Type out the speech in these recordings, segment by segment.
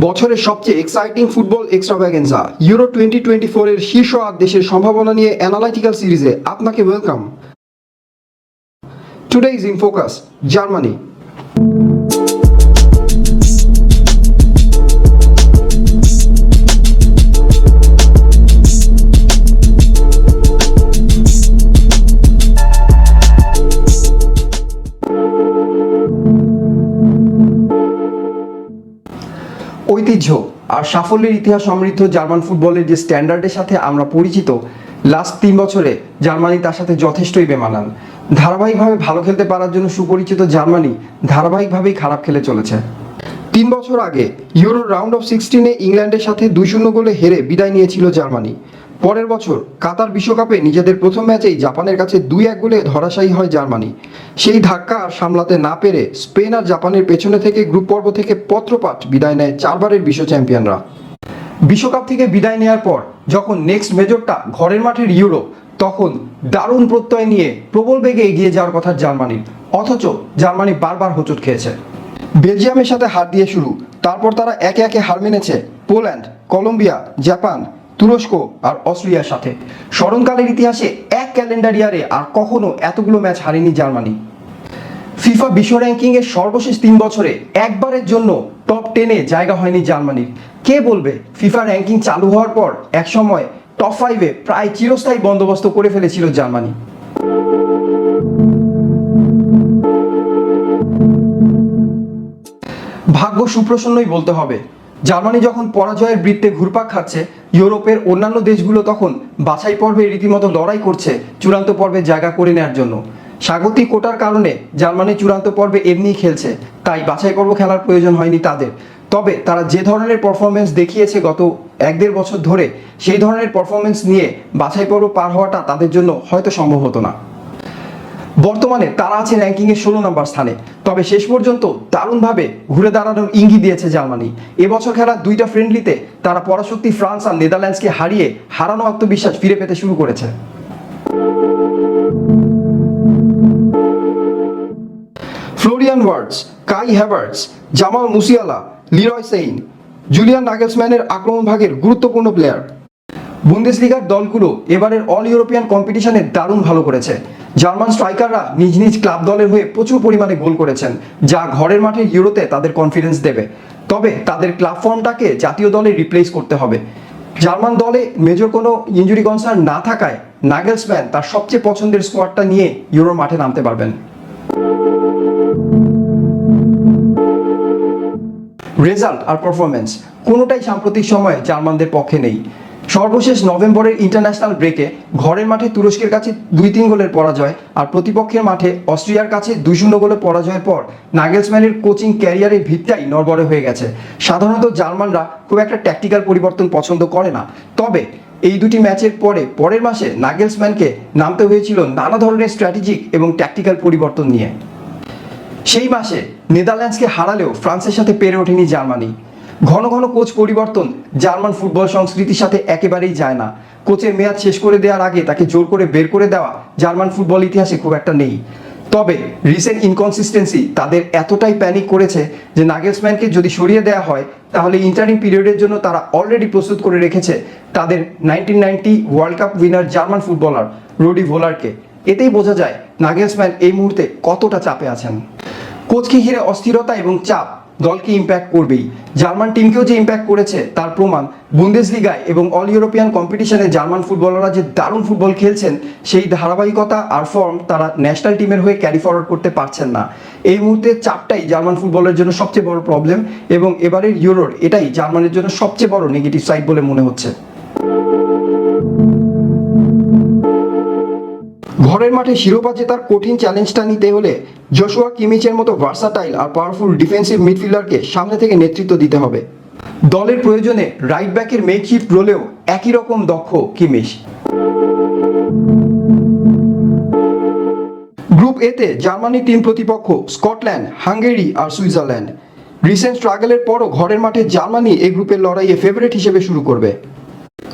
বছরের সবচেয়ে exciting football extravaganza Euro twenty twenty four এর শীর্ষ আট দেশের সম্ভাবনা নিয়ে অ্যানালাইটিক্যাল সিরিজে আপনাকে welcome today is in focus Germany আর সাফল্যের ইতিহাস সমৃদ্ধ জার্মান ফুটবলের যে স্ট্যান্ডার্ডের সাথে আমরা পরিচিত লাস্ট তিন বছরে জার্মানি তার সাথে যথেষ্টই বেমানান। ধারাবাহিকভাবে ভালো খেলতে পারার জন্য সুপরিচিত জার্মানি ধারাবাহিকভাবেই খারাপ খেলে চলেছে। তিন বছর আগে ইউরো রাউন্ড অফ সিক্সটিনে ইংল্যান্ডের সাথে দুই শূন্য গোলে হেরে বিদায় নিয়েছিল জার্মানি। পরের বছর কাতার বিশ্বকাপে নিজেদের প্রথম ম্যাচেই জাপানের কাছে দুই এক গোলে ধরাশায়ী হয় জার্মানি। সেই ধাক্কা আর সামলাতে না পেরে স্পেন আর জাপানের পেছনে থেকে গ্রুপ পর্ব থেকে পত্রপাঠ বিদায় নেয় চারবারের বিশ্ব চ্যাম্পিয়নরা। বিশ্বকাপ থেকে বিদায় নেওয়ার পর যখন নেক্সট মেজরটা ঘরের মাঠের ইউরো, তখন দারুণ প্রত্যয় নিয়ে প্রবল বেগে এগিয়ে যাওয়ার কথা জার্মানির অথচ জার্মানি বারবার হোঁচট খেয়েছে। বেলজিয়ামের সাথে হার দিয়ে শুরু, তারপর তারা একে একে হার মেনেছে। পোল্যান্ড, কলম্বিয়া, জাপান তুরস্ক আর অস্ট্রিয়ার সাথে। স্মরণকালের ইতিহাসে এক ক্যালেন্ডার ইয়ারে আর কখনো এতগুলো ম্যাচ হারেনি জার্মানি। ফিফা বিশ্ব র্যাঙ্কিং এর সর্বশেষ তিন বছরে একবারের জন্য টপ টেনে জায়গা হয়নি জার্মানির। কে বলবে? ফিফা র্যাঙ্কিং চালু হওয়ার পর একসময় টপ ফাইভে প্রায় চিরস্থায়ী বন্দোবস্ত করে ফেলেছিল জার্মানি। ভাগ্য সুপ্রসন্নই বলতে হবে, জার্মানি যখন পরাজয়ের বৃত্তে ঘুরপাক খাচ্ছে ইউরোপের অন্যান্য দেশগুলো তখন বাছাই পর্বে রীতিমতো লড়াই করছে চূড়ান্ত পর্বে জায়গা করে নেওয়ার জন্য। স্বাগতিক কোটার কারণে জার্মানি চূড়ান্ত পর্বে এমনিই খেলছে, তাই বাছাই পর্ব খেলার প্রয়োজন হয়নি তাদের। তবে তারা যে ধরনের পারফরমেন্স দেখিয়েছে গত এক দেড় বছর ধরে, সেই ধরনের পারফরমেন্স নিয়ে বাছাই পর্ব পার হওয়াটা তাদের জন্য হয়তো সম্ভব হতো না। বর্তমানে তারা আছে র্যাঙ্কিংয়ের ষোলো নম্বর স্থানে। তবে শেষ পর্যন্ত দারুণভাবে ঘুরে দাঁড়ানোর ইঙ্গিত দিয়েছে জার্মানি। এবছর খেলা দুইটা ফ্রেন্ডলিতে তারা পরাশক্তি ফ্রান্স আর নেদারল্যান্ডসকে হারিয়ে হারানো আত্মবিশ্বাস ফিরে পেতে শুরু করেছে। Florian Wirtz Kai Havertz, Jamal Musiala, Leroy Sane, Julian নাগেলসম্যানের আক্রমণ ভাগের গুরুত্বপূর্ণ প্লেয়ার বুন্দেসলিগার দলগুলো এবারের অল ইউরোপিয়ান কম্পিটিশনে দারুণ ভালো করেছে। জার্মান স্ট্রাইকাররা নিজ নিজ ক্লাব দলের হয়ে প্রচুর পরিমাণে গোল করেছেন, যা ঘরের মাঠে ইউরোতে তাদের কনফিডেন্স দেবে। তবে তাদের ক্লাব ফর্মটাকে জাতীয় দলে রিপ্লেস করতে হবে। জার্মান দলে মেজর কোনো ইঞ্জুরি কনসার্ন না থাকায় নাগেলসম্যান তার সবচেয়ে পছন্দের স্কোয়াডটা নিয়ে ইউরোর মাঠে নামতে পারবেন। রেজাল্ট আর পারফরমেন্স কোনোটাই সাম্প্রতিক সময়ে জার্মানদের পক্ষে নেই। সর্বশেষ নভেম্বরের ইন্টারন্যাশনাল ব্রেকে ঘরের মাঠে তুরস্কের কাছে দুই তিন গোলের পরাজয় আর প্রতিপক্ষের মাঠে অস্ট্রিয়ার কাছে দুই শূন্য গোলের পরাজয়ের পর নাগেলসম্যানের কোচিং ক্যারিয়ারের ভিতটাই নড়বড়ে হয়ে গেছে। সাধারণত জার্মানরা খুব একটা ট্যাকটিক্যাল পরিবর্তন পছন্দ করে না। তবে এই দুটি ম্যাচের পরে, পরের মাসে নাগেলসম্যানকে নামতে হয়েছিল নানা ধরনের স্ট্র্যাটেজিক এবং ট্যাকটিক্যাল পরিবর্তন নিয়ে। সেই মাসে নেদারল্যান্ডসকে হারালেও ফ্রান্সের সাথে পেরে ওঠেনি জার্মানি। ঘন ঘন কোচ পরিবর্তন, জার্মান ফুটবল সংস্কৃতির সাথে একেবারেই যায় না। কোচের মেয়াদ শেষ করে দেওয়ার আগে তাকে জোর করে বের করে দেওয়া জার্মান ফুটবল ইতিহাসে খুব একটা নেই। তবে রিসেন্ট ইনকনসিস্টেন্সি তাদের এতটাই প্যানিক করেছে যে নাগেলসম্যানকে যদি সরিয়ে দেওয়া হয়, তাহলে ইন্টারিম পিরিয়ডের জন্য তারা অলরেডি প্রস্তুত করে রেখেছে তাদের nineteen ninety World Cup winner German footballer Rudi ভোলারকে। এতেই বোঝা যায় নাগেলসম্যান এই মুহূর্তে কতটা চাপে আছেন। কোচকে ঘিরে অস্থিরতা এবং চাপ দলকে ইম্প্যাক্ট করবেই। জার্মান টিমকেও যে ইম্প্যাক্ট করেছে, তার প্রমাণ বুন্দেসলিগায় এবং অল ইউরোপিয়ান কম্পিটিশনে জার্মান ফুটবলাররা যে দারুণ ফুটবল খেলছেন, সেই ধারাবাহিকতা আর ফর্ম তারা ন্যাশনাল টিমের হয়ে ক্যারি ফরওয়ার্ড করতে পারছেন না। এই মুহূর্তে চাপটাই জার্মান ফুটবলের জন্য সবচেয়ে বড় প্রবলেম এবং এবারের ইউরোর এটাই জার্মানির জন্য সবচেয়ে বড় নেগেটিভ সাইড বলে মনে হচ্ছে। ঘরের মাঠে শিরোপা জেতার কঠিন চ্যালেঞ্জটা নিতে হলে জোশুয়া কিমিচের মতো ভার্সাটাইল আর পাওয়ারফুল ডিফেন্সিভ মিডফিল্ডারকে সামনে থেকে নেতৃত্ব দিতে হবে। দলের প্রয়োজনে রাইট ব্যাকের মেকশিফট রোলেও একই রকম দক্ষ কিমিশ গ্রুপ এতে জার্মানির তিন প্রতিপক্ষ স্কটল্যান্ড, হাঙ্গেরি আর সুইজারল্যান্ড। রিসেন্ট স্ট্রাগলের পরও ঘরের মাঠে জার্মানি এই গ্রুপের লড়াইয়ে ফেভারিট হিসেবে শুরু করবে।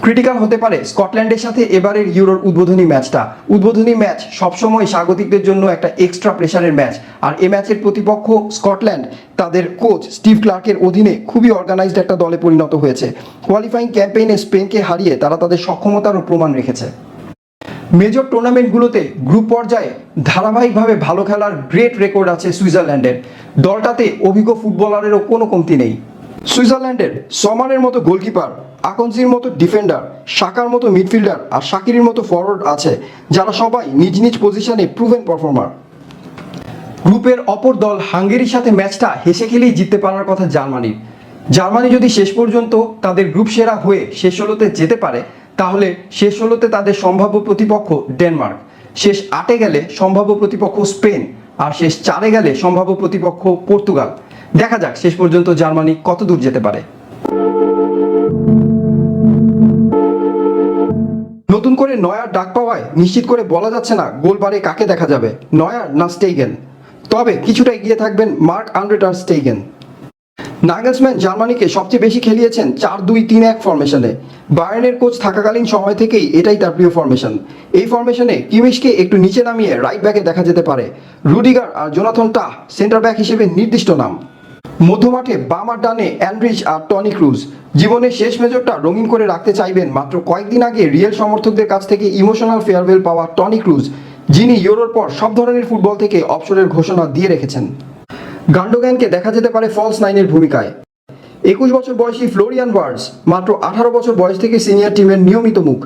ক্রিটিক্যাল হতে পারে স্কটল্যান্ডের সাথে এবারের ইউরোর উদ্বোধনী ম্যাচটা। উদ্বোধনী ম্যাচ সবসময় স্বাগতিকদের জন্য একটা এক্সট্রা প্রেশারের ম্যাচ। আর এ ম্যাচের প্রতিপক্ষ স্কটল্যান্ড। তাদের কোচ স্টিভ ক্লার্কের অধীনে খুবই অর্গানাইজড একটা দলে পরিণত হয়েছে। কোয়ালিফাইং ক্যাম্পেইনে স্পেনকে হারিয়ে তারা তাদের সক্ষমতারও প্রমাণ রেখেছে। মেজর টুর্নামেন্টগুলোতে গ্রুপ পর্যায়ে ধারাবাহিকভাবে ভালো খেলার গ্রেট রেকর্ড আছে সুইজারল্যান্ডের। দলটাতে অভিজ্ঞ ফুটবলারেরও কোনো কমতি নেই। সুইজারল্যান্ডের সমানের মতো গোলকিপার, আকনসির মতো ডিফেন্ডার শাকার মতো মিডফিল্ডার আর শাকিরের মতো ফরওয়ার্ড আছে, যারা সবাই নিজ নিজ পজিশনে প্রুভেন পারফর্মার গ্রুপের অপর দল হাঙ্গেরির সাথে ম্যাচটা হেসে খেলেই জিততে পারার কথা জার্মানির। জার্মানি যদি শেষ পর্যন্ত তাদের গ্রুপ সেরা হয়ে শেষ ষোলোতে যেতে পারে, তাহলে শেষ ষোলোতে তাদের সম্ভাব্য প্রতিপক্ষ ডেনমার্ক। শেষ আটে গেলে সম্ভাব্য প্রতিপক্ষ স্পেন, আর শেষ চারে গেলে সম্ভাব্য প্রতিপক্ষ পর্তুগাল। দেখা যাক শেষ পর্যন্ত জার্মানি কত দূর যেতে পারে। নতুন করে নয়ার ডাক পাওয়ায় নিশ্চিত করে বলা যাচ্ছে না গোলবারে কাকে দেখা যাবে, নয়ার না স্টেইগেন তবে কিছুটা এগিয়ে থাকবেন মার্ক আন্ড্রেটার স্টেইগেন নাগেলসম্যান জার্মানিকে সবচেয়ে বেশি খেলিয়েছেন চার দুই তিন এক ফরমেশনে। বায়ার্নের কোচ থাকাকালীন সময় থেকেই এটাই তার প্রিয় ফরমেশন। এই ফরমেশনে কিমিশকে একটু নিচে নামিয়ে রাইট ব্যাকে দেখা যেতে পারে। রুডিগার আর জোনাথন টাহ সেন্টার ব্যাক হিসেবে নির্দিষ্ট নাম। মধ্যমাঠে বাম আর ডানে অ্যান্ড্রিচ আর টনি ক্রুজ। জীবনের শেষ মেজরটা রঙিন করে রাখতে চাইবেন মাত্র কয়েকদিন আগে রিয়েল সমর্থকদের কাছ থেকে ইমোশনাল ফেয়ারওয়েল পাওয়া টনি ক্রুজ, যিনি ইউরোর পর সব ধরনের ফুটবল থেকে অবসরের ঘোষণা দিয়ে রেখেছেন। গান্ডোগ্যানকে দেখা যেতে পারে ফলস নাইনের ভূমিকায়। একুশ বছর বয়সী ফ্লোরিয়ান ওয়ার্ডস মাত্র আঠারো বছর বয়স থেকে সিনিয়র টিমের নিয়মিত মুখ।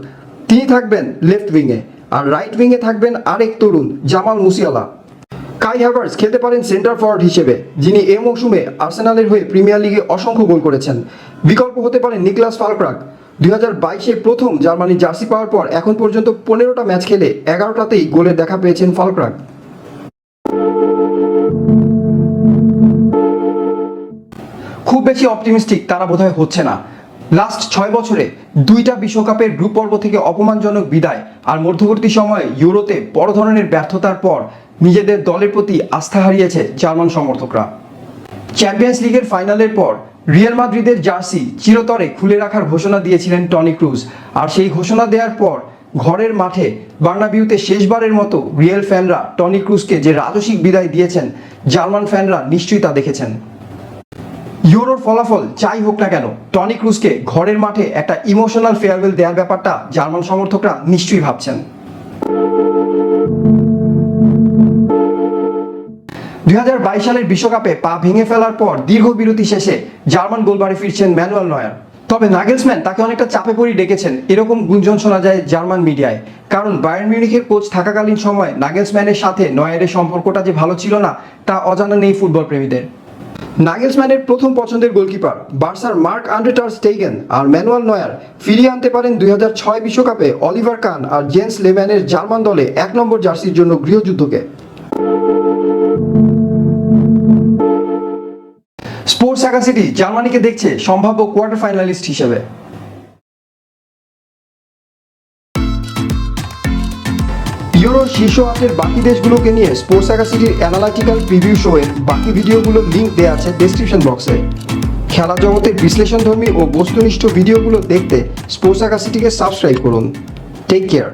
তিনি থাকবেন লেফট উইংয়ে আর রাইট উইংয়ে থাকবেন আরেক তরুণ, জামাল মুসিয়ালা। কাই হ্যাভার্স খেলতে পারেন সেন্টার ফরওয়ার্ড হিসেবে, যিনি এ মৌসুমে আর্সেনালের হয়ে প্রিমিয়ার লিগে অসংখ্য গোল করেছেন। বিকল্প হতে পারেন নিকলাস ফালক্রাক। দুই হাজার বাইশে প্রথম জার্মানির জার্সি পাওয়ার পর এখন পর্যন্ত পনেরোটা ম্যাচ খেলে এগারোটাতেই গোলের দেখা পেয়েছেন ফালক্রাক। খুব বেশি অপটিমিস্টিক তারা বোধহয় হচ্ছে না। লাস্ট ছয় বছরে দুইটা বিশ্বকাপের গ্রুপ পর্ব থেকে অপমানজনক বিদায় আর মধ্যবর্তী সময়ে ইউরোতে বড় ধরনের ব্যর্থতার পর নিজেদের দলের প্রতি আস্থা হারিয়েছে জার্মান সমর্থকরা। চ্যাম্পিয়ন্স লিগের ফাইনালের পর রিয়াল মাদ্রিদের জার্সি চিরতরে খুলে রাখার ঘোষণা দিয়েছিলেন টনি ক্রুজ। আর সেই ঘোষণা দেওয়ার পর ঘরের মাঠে বার্নাবিউতে শেষবারের মতো রিয়েল ফ্যানরা টনি ক্রুজকে যে রাজসিক বিদায় দিয়েছেন, জার্মান ফ্যানরা নিশ্চয়ই তা দেখেছেন। ইউরোর ফলাফল যাই হোক না কেন, টনি ক্রুজকে ঘরের মাঠে একটা ইমোশনাল ফেয়ারওয়েল দেওয়ার ব্যাপারটা জার্মান সমর্থকরা নিশ্চয়ই ভাবছেন। দুই হাজার বাইশ সালের বিশ্বকাপে পা ভেঙে ফেলার পর দীর্ঘ বিরতি শেষে জার্মান গোলবারে ফিরছেন ম্যানুয়াল নয়ার। তবে নাগেলসম্যান তাকে অনেকটা চাপে পড়ে ডেকেছেন, এরকম গুঞ্জন শোনা যায় জার্মান মিডিয়ায়। কারণ বায়ার্ন মিউনিখের কোচ থাকাকালীন সময় নাগেলসম্যানের সাথে নয়ারের সম্পর্কটা যে ভালো ছিল না, তা অজানা নেই ফুটবল প্রেমীদের। নাগেলসম্যানের প্রথম পছন্দের গোলকিপার, বার্সার মার্ক আন্ড্রেটার স্টেইগেন আর ম্যানুয়াল নয়ার ফিরিয়ে আনতে পারেন দুই বিশ্বকাপে অলিভার কান আর জেন্স লেম্যানের জার্মান দলে এক নম্বর জার্সির জন্য গৃহযুদ্ধকে। স্পোর্টস সিটি জার্মানিকে দেখছে সম্ভাব্য কোয়ার্টার ফাইনালিস্ট হিসেবে। ইউরোর শীর্ষ আটের বাকি দেশগুলোকে নিয়ে স্পোর্টস সিটির অ্যানালাইটিক্যাল প্রিভিউ শো এর বাকি ভিডিওগুলোর লিঙ্ক দেওয়া আছে ডেসক্রিপশন বক্সে খেলা জগতের বিশ্লেষণধর্মী ও বস্তুনিষ্ঠ ভিডিওগুলো দেখতে স্পোর্টস সিটিকে সাবস্ক্রাইব করুন। Take care